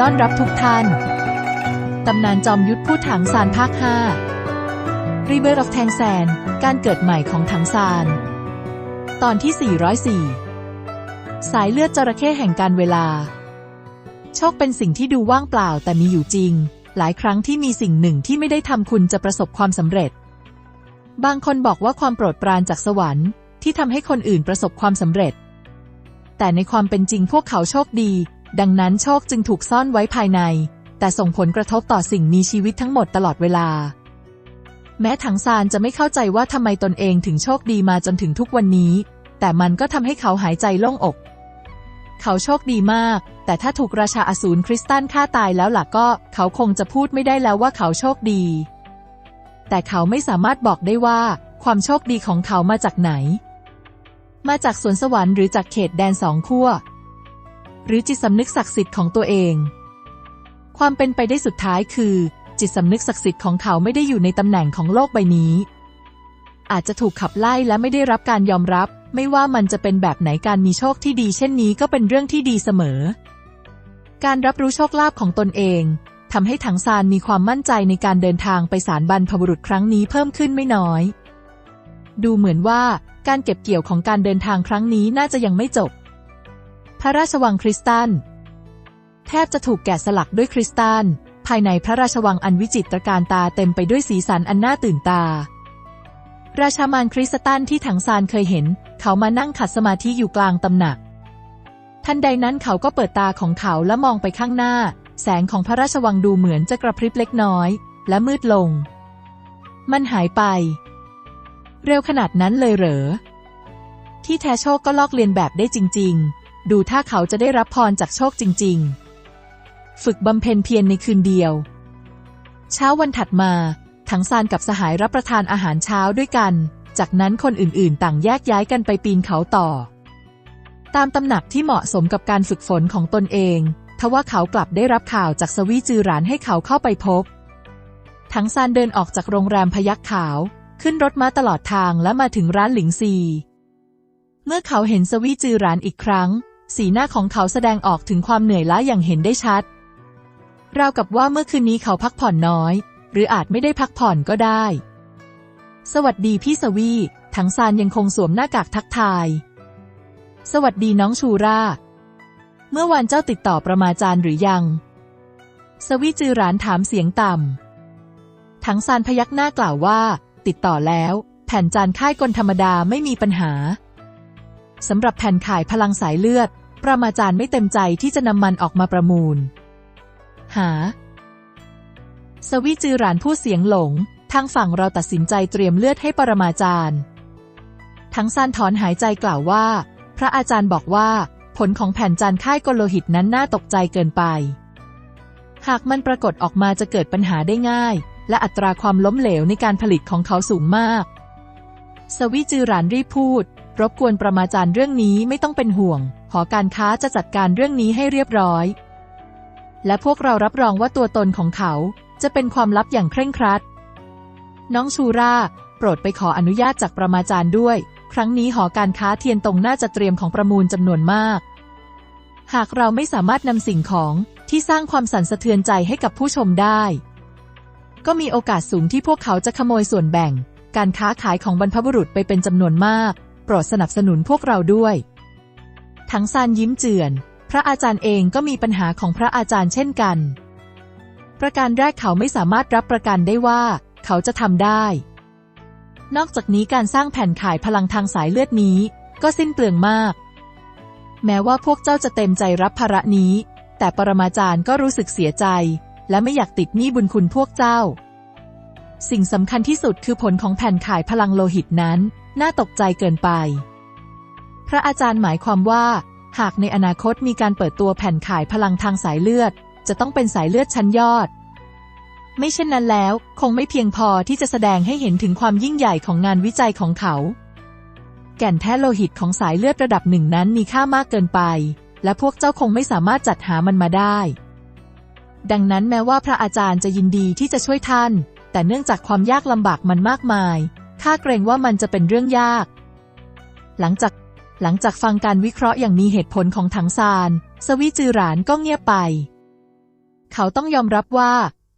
ต้อนรับทุกท่าน ตำนานจอมยุทธพูดถังซานภาค 5 Rebirth of Tang San การเกิดใหม่ของถังซาน ตอนที่ 404 สายเลือดจระเข้แห่งการเวลา โชคเป็นสิ่งที่ดูว่างเปล่าแต่มีอยู่จริง หลายครั้งที่มีสิ่งหนึ่งที่ไม่ได้ทำคุณจะประสบความสำเร็จ บางคนบอกว่าความโปรดปรานจากสวรรค์ที่ทำให้คนอื่นประสบความสำเร็จแต่ในความเป็นจริงพวกเขาโชคดี ดังนั้นโชคจึงถูกซ่อนไว้ภายใน แต่ส่งผลกระทบต่อสิ่งมีชีวิตทั้งหมดตลอดเวลา แม้ถังซานจะไม่เข้าใจว่าทำไมตนเองถึงโชคดีมาจนถึงทุกวันนี้ แต่มันก็ทำให้เขาหายใจโล่งอก เขาโชคดีมาก แต่ถ้าถูกราชาอสูรคริสตันฆ่าตายแล้วล่ะก็ เขาคงจะพูดไม่ได้แล้วว่าเขาโชคดี แต่เขาไม่สามารถบอกได้ว่า ความโชคดีของเขามาจากไหน มาจากสวนสวรรค์หรือจากเขตแดนสองขั้ว หรือจิตสำนึกศักดิ์สิทธิ์ของตัวเอง ความเป็นไปได้สุดท้ายคือ จิตสำนึกศักดิ์สิทธิ์ของเขาไม่ได้อยู่ในตำแหน่งของโลกใบนี้ อาจจะถูกขับไล่และไม่ได้รับการยอมรับ ไม่ว่ามันจะเป็นแบบไหนการมีโชคที่ดีเช่นนี้ก็เป็นเรื่องที่ดีเสมอ การรับรู้โชคลาภของตนเองทำให้ถังซานมีความมั่นใจในการเดินทางไปศาลบรรพบุรุษครั้งนี้เพิ่มขึ้นไม่น้อย ดูเหมือนว่าการเก็บเกี่ยวของการเดินทางครั้งนี้น่าจะยังไม่จบ พระราชวังคริสตัลแทบจะถูกแกะสลักด้วยคริสตัลภายในพระราชวังอันวิจิตรการตาเต็มไปด้วยสีสันอันน่าตื่นตา ราชามานคริสตันที่ถังซานเคยเห็น เขามานั่งขัดสมาธิอยู่กลางตำหนัก ทันใดนั้นเขาก็เปิดตาของเขาและมองไปข้างหน้า แสงของพระราชวังดูเหมือนจะกระพริบเล็กน้อย และมืดลง มันหายไป เร็วขนาดนั้นเลยเหรอที่แท้โชคก็ลอกเลียนแบบได้จริง ๆ ดูถ้าเขาจะได้รับพรจากโชคจริง ๆ ฝึกบำเพ็ญเพียรในคืนเดียว เช้าวันถัดมาถังซานกับสหายรับประทานอาหารเช้าด้วยกัน จากนั้นคนอื่นๆ ต่างแยกย้ายกันไปปีนเขาต่อ ตามตำหนักที่เหมาะสมกับการฝึกฝนของตนเอง ทว่าเขากลับได้รับข่าวจากสวีจือหรานให้เขาเข้าไปพบถังซานเดินออกจากโรงแรมพยักขาว ขึ้นรถมาตลอดทางและมาถึงร้านหลิงซี เมื่อเขาเห็นสวีจือหรานอีกครั้ง สีหน้าของเขาแสดงออกถึงความเหนื่อยล้าอย่างเห็นได้ชัด ราวกับว่าเมื่อคืนนี้เขาพักผ่อนน้อย หรืออาจไม่ได้พักผ่อนก็ได้ สวัสดีพี่สวีถังซานยังคงสวมหน้ากากทักทาย สวัสดีน้องชูรา เมื่อวานเจ้าติดต่อประมาจารย์หรือยัง สวีจือหรานถามเสียงต่ำถังซานพยักหน้ากล่าวว่า ติดต่อแล้ว แผ่นจานค่ายกลธรรมดาไม่มีปัญหา สำหรับแผ่นขายพลังสายเลือด ประมาจารย์ไม่เต็มใจที่จะนำมันออกมาประมูล หา สวีจือรานพูดเสียงหลง ทางฝั่งเราตัดสินใจเตรียมเลือดให้ปรมาจารย์ ทั้งซานถอนหายใจกล่าวว่า พระอาจารย์บอกว่า ผลของแผ่นจานค่ายกลโลหิตนั้นน่าตกใจเกินไป หากมันปรากฏออกมาจะเกิดปัญหาได้ง่าย และอัตราความล้มเหลวในการผลิตของเขาสูงมาก สวีจือรานรีบพูด รบกวนประมาจารย์เรื่องนี้ไม่ต้องเป็นห่วง หอการค้าจะจัดการเรื่องนี้ให้เรียบร้อย และพวกเรารับรองว่าตัวตนของเขาจะเป็นความลับอย่างเคร่งครัด น้องชูราโปรดไปขออนุญาตจากประมาจารย์ด้วย ครั้งนี้หอการค้าเทียนตรงน่าจะเตรียมของประมูลจำนวนมาก หากเราไม่สามารถนำสิ่งของที่สร้างความสั่นสะเทือนใจให้กับผู้ชมได้ ก็มีโอกาสสูงที่พวกเขาจะขโมยส่วนแบ่ง การค้าขายของบรรพบุรุษไปเป็นจำนวนมาก โปรดสนับสนุนพวกเราด้วย ทั้งซานยิ้มเจือน พระอาจารย์เองก็มีปัญหาของพระอาจารย์เช่นกัน ประการแรกเขาไม่สามารถรับประกันได้ว่า เขาจะทำได้ นอกจากนี้การสร้างแผ่นขายพลังทางสายเลือดนี้ ก็สิ้นเปลืองมาก แม้ว่าพวกเจ้าจะเต็มใจรับภาระนี้ แต่ปรมาจารย์ก็รู้สึกเสียใจ และไม่อยากติดหนี้บุญคุณพวกเจ้าสิ่งสำคัญที่สุดคือผลของแผ่นขายพลังโลหิตนั้น น่าตกใจเกินไป พระอาจารย์หมายความว่า หากในอนาคตมีการเปิดตัวแผ่นขายพลังทางสายเลือด จะต้องเป็นสายเลือดชั้นยอด ไม่เช่นนั้นแล้ว คงไม่เพียงพอที่จะแสดงให้เห็นถึงความยิ่งใหญ่ของงานวิจัยของเขา แก่นแท้โลหิตของสายเลือดระดับหนึ่งนั้นมีค่ามากเกินไป และพวกเจ้าคงไม่สามารถจัดหามันมาได้ ดังนั้นแม้ว่าพระอาจารย์จะยินดีที่จะช่วยท่าน แต่เนื่องจากความยากลำบากมันมากมาย ข้าเกรงว่ามันจะเป็นเรื่องยาก หลังจาก หลังจากฟังการวิเคราะห์อย่างมีเหตุผลของถังซาน สวีจือหรานก็เงียบไป เขาต้องยอมรับว่า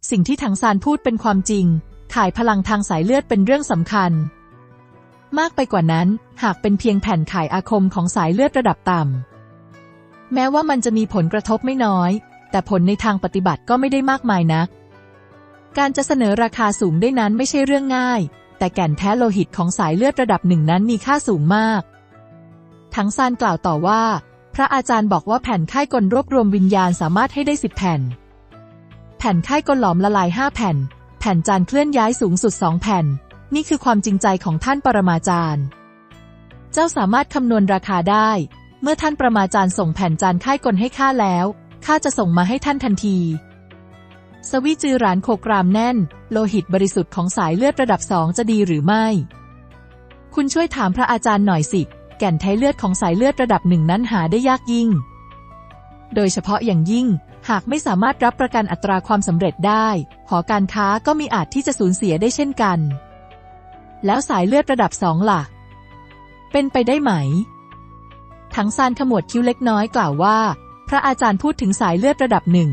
สิ่งที่ถังซานพูดเป็นความจริงข่ายพลังทางสายเลือดเป็นเรื่องสำคัญ มากไปกว่านั้น หากเป็นเพียงแผ่นขายอาคมของสายเลือดระดับต่ำ แม้ว่ามันจะมีผลกระทบไม่น้อย แต่ผลในทางปฏิบัติก็ไม่ได้มากมายนัก การจะเสนอราคาสูงได้นั้นไม่ใช่เรื่องง่าย แต่แก่นแท้โลหิตของสายเลือดระดับหนึ่งนั้นมีค่าสูงมาก ทั้งซานกล่าวต่อว่า พระอาจารย์บอกว่าแผ่นค่ายกลรวบรวมวิญญาณสามารถให้ได้สิบแผ่น แผ่นค่ายกลหลอมละลายห้าแผ่น แผ่นจานเคลื่อนย้ายสูงสุดสองแผ่น นี่คือความจริงใจของท่านปรมาจารย์ เจ้าสามารถคำนวณราคาได้ เมื่อท่านประมาจารย์ส่งแผ่นจานค่ายกลให้ข้าแล้วข้าจะส่งมาให้ท่านทันที สวิจือหรานโคกรามแน่น โลหิตบริสุทธิ์ของสายเลือดระดับสองจะดีหรือไม่ คุณช่วยถามพระอาจารย์หน่อยสิ แก่นไทเลือดของสายเลือดระดับหนึ่งนั้นหาได้ยากยิ่ง โดยเฉพาะอย่างยิ่ง หากไม่สามารถรับประกันอัตราความสำเร็จได้ หอการค้าก็มีอาจที่จะสูญเสียได้เช่นกัน แล้วสายเลือดระดับสองล่ะ เป็นไปได้ไหมถังซานขมวดคิ้วเล็กน้อยกล่าวว่า พระอาจารย์พูดถึงสายเลือดระดับหนึ่ง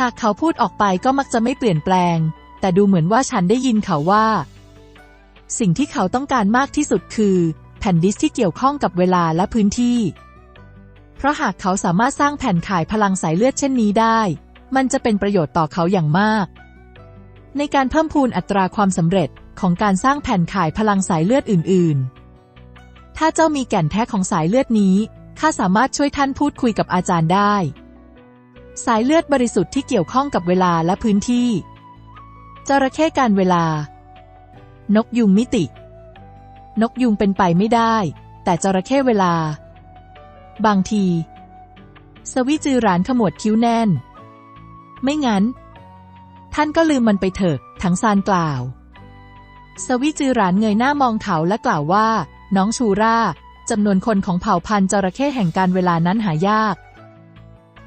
หากเขาพูดออกไปก็มักจะไม่เปลี่ยนแปลง แต่ดูเหมือนว่าฉันได้ยินเขาว่า สิ่งที่เขาต้องการมากที่สุดคือ แผ่นดิสที่เกี่ยวข้องกับเวลาและพื้นที่ เพราะหากเขาสามารถสร้างแผ่นข่ายพลังสายเลือดเช่นนี้ได้ มันจะเป็นประโยชน์ต่อเขาอย่างมาก ในการเพิ่มพูนอัตราความสำเร็จของการสร้างแผ่นข่ายพลังสายเลือดอื่น ๆ ถ้าเจ้ามีแก่นแท้ของสายเลือดนี้ข้าสามารถช่วยท่านพูดคุยกับอาจารย์ได้ สายเลือดบริสุทธิ์ที่เกี่ยวข้องกับเวลาและพื้นที่ จระเข้การเวลา นกยุงมิติ นกยุงเป็นไปไม่ได้ แต่จระเข้เวลา บางที สวิจือรานขมวดคิ้วแน่น ไม่งั้น ท่านก็ลืมมันไปเถอะทั้งซานกล่าว สวิจือรานเงยหน้ามองเขาและกล่าวว่า น้องชูราจำนวนคนของเผ่าพันธุ์จระเข้แห่งการเวลานั้นหายาก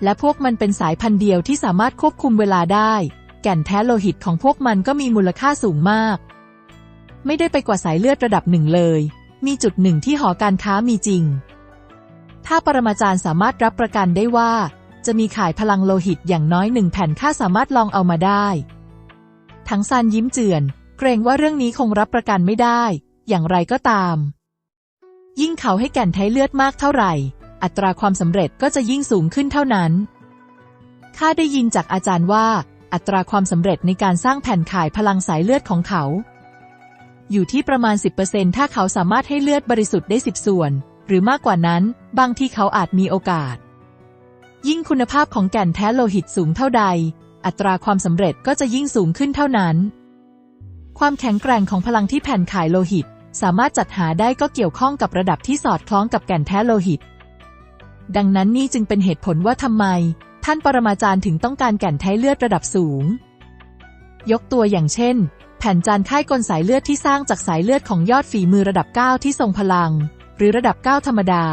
และพวกมันเป็นสายพันธุ์เดียวที่สามารถควบคุมเวลาได้ แก่นแท้โลหิตของพวกมันก็มีมูลค่าสูงมาก ไม่ได้ไปกว่าสายเลือดระดับหนึ่งเลย มีจุดหนึ่งที่หอการค้ามีจริง ถ้าปรมาจารย์สามารถรับประกันได้ว่า จะมีขายพลังโลหิตอย่างน้อยหนึ่งแผ่นค่าสามารถลองเอามาได้ ทั้งซานยิ้มเจือน เกรงว่าเรื่องนี้คงรับประกันไม่ได้ อย่างไรก็ตาม ยิ่งเขาให้แก่นไทเลือดมากเท่าไหร่ อัตราความสำเร็จก็จะยิ่งสูงขึ้นเท่านั้น ข้าได้ยินจากอาจารย์ว่า อัตราความสำเร็จในการสร้างแผ่นข่ายพลังสายเลือดของเขา อยู่ที่ประมาณ 10%ถ้าเขาสามารถให้เลือดบริสุทธิ์ได้ 10 ส่วน หรือมากกว่านั้น บางที่เขาอาจมีโอกาส ยิ่งคุณภาพของแก่นแท้โลหิตสูงเท่าใด อัตราความสำเร็จก็จะยิ่งสูงขึ้นเท่านั้น ความแข็งแกร่งของพลังที่แผ่นข่ายโลหิตสามารถจัดหาได้ก็เกี่ยวข้องกับระดับที่สอดคล้องกับแก่นแท้โลหิต ดังนั้นนี่จึงเป็นเหตุผลว่าทำไม ท่านปรมาจารย์ถึงต้องการแก่นแท้เลือดระดับสูง ยกตัวอย่างเช่น แผ่นจานค่ายกลสายเลือดที่สร้างจากสายเลือดของยอดฝีมือระดับ 9 ที่ทรงพลัง หรือระดับ 9 ธรรมดา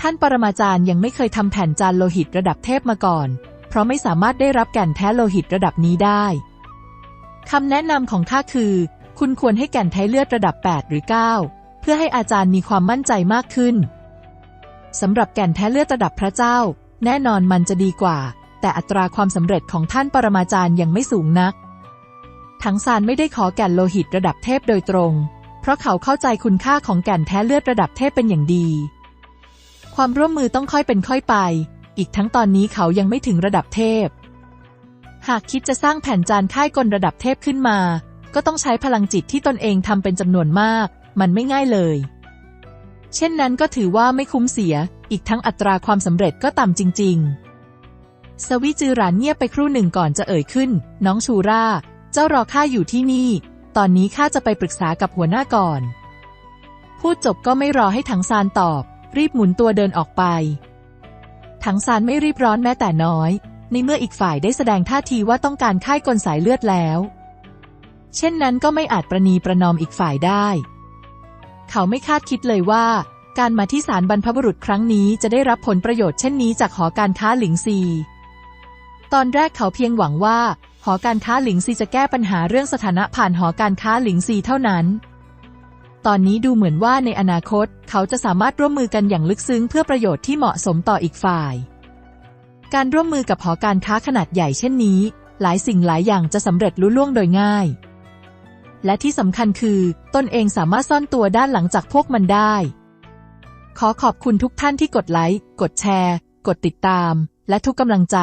ท่านปรมาจารย์ยังไม่เคยทำแผ่นจานโลหิตระดับเทพมาก่อน เพราะไม่สามารถได้รับแก่นแท้โลหิตระดับนี้ได้คำแนะนำของข้าคือ คุณควรให้แก่นแท้เลือดระดับ 8 หรือ 9 เพื่อให้อาจารย์มีความมั่นใจมากขึ้น สำหรับแก่นแท้เลือดระดับพระเจ้า แน่นอนมันจะดีกว่า แต่อัตราความสำเร็จของท่านปรมาจารย์ยังไม่สูงนัก ทั้งซานไม่ได้ขอแก่นโลหิตระดับเทพโดยตรง เพราะเขาเข้าใจคุณค่าของแก่นแท้เลือดระดับเทพเป็นอย่างดี ความร่วมมือต้องค่อยเป็นค่อยไป อีกทั้งตอนนี้เขายังไม่ถึงระดับเทพ หากคิดจะสร้างแผ่นจานค่ายกลระดับเทพขึ้นมา ก็ต้องใช้พลังจิตที่ตนเองทำเป็นจำนวนมาก มันไม่ง่ายเลย เช่นนั้นก็ถือว่าไม่คุ้มเสีย อีกทั้งอัตราความสำเร็จก็ต่ำจริง ๆ สวิจือรานเงียบไปครู่หนึ่งก่อนจะเอ่ยขึ้น น้องชูราเจ้ารอข้าอยู่ที่นี่ ตอนนี้ข้าจะไปปรึกษากับหัวหน้าก่อน พูดจบก็ไม่รอให้ถังซานตอบ รีบหมุนตัวเดินออกไป ถังซานไม่รีบร้อนแม้แต่น้อย ในเมื่ออีกฝ่ายได้แสดงท่าทีว่าต้องการค่ายกลสายเลือดแล้ว เช่นนั้นก็ไม่อาจประนีประนอมอีกฝ่ายได้ เขาไม่คาดคิดเลยว่า การมาที่ศาลบรรพบุรุษครั้งนี้จะได้รับผลประโยชน์เช่นนี้จากหอการค้าหลิงซี ตอนแรกเขาเพียงหวังว่า หอการค้าหลิงซีจะแก้ปัญหาเรื่องสถานะผ่านหอการค้าหลิงซีเท่านั้น ตอนนี้ดูเหมือนว่าในอนาคตเขาจะสามารถร่วมมือกันอย่างลึกซึ้งเพื่อประโยชน์ที่เหมาะสมต่ออีกฝ่าย การร่วมมือกับหอการค้าขนาดใหญ่เช่นนี้ หลายสิ่งหลายอย่างจะสำเร็จลุล่วงโดยง่าย และที่สำคัญคือตนเองสามารถซ่อนตัวด้านหลังจากพวกมันได้ ขอขอบคุณทุกท่านที่กดไลค์ กดแชร์ กดติดตาม และทุกกำลังใจ